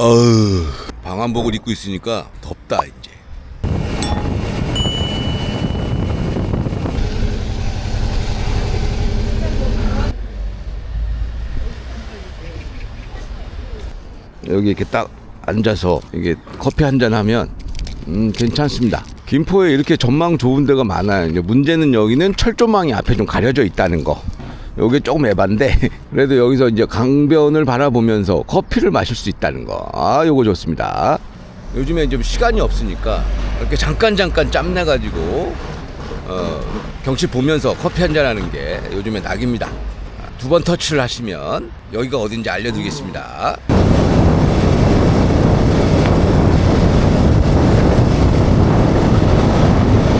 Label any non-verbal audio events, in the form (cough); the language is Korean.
어우 방한복을 입고 있으니까 덥다 이제. 여기 이렇게 딱 앉아서 이게 커피 한 잔 하면 음 괜찮습니다. 김포에 이렇게 전망 좋은 데가 많아요. 문제는 여기는 철조망이 앞에 좀 가려져 있다는 거. 요게 조금 에반데 (laughs) 그래도 여기서 이제 강변을 바라보면서 커피를 마실 수 있다는 거. 아, 요거 좋습니다. 요즘에 좀 시간이 없으니까 이렇게 잠깐 잠깐 짬내 가지고 어, 경치 보면서 커피 한잔 하는 게 요즘에 낙입니다. 두 번 터치를 하시면 여기가 어딘지 알려드리겠습니다.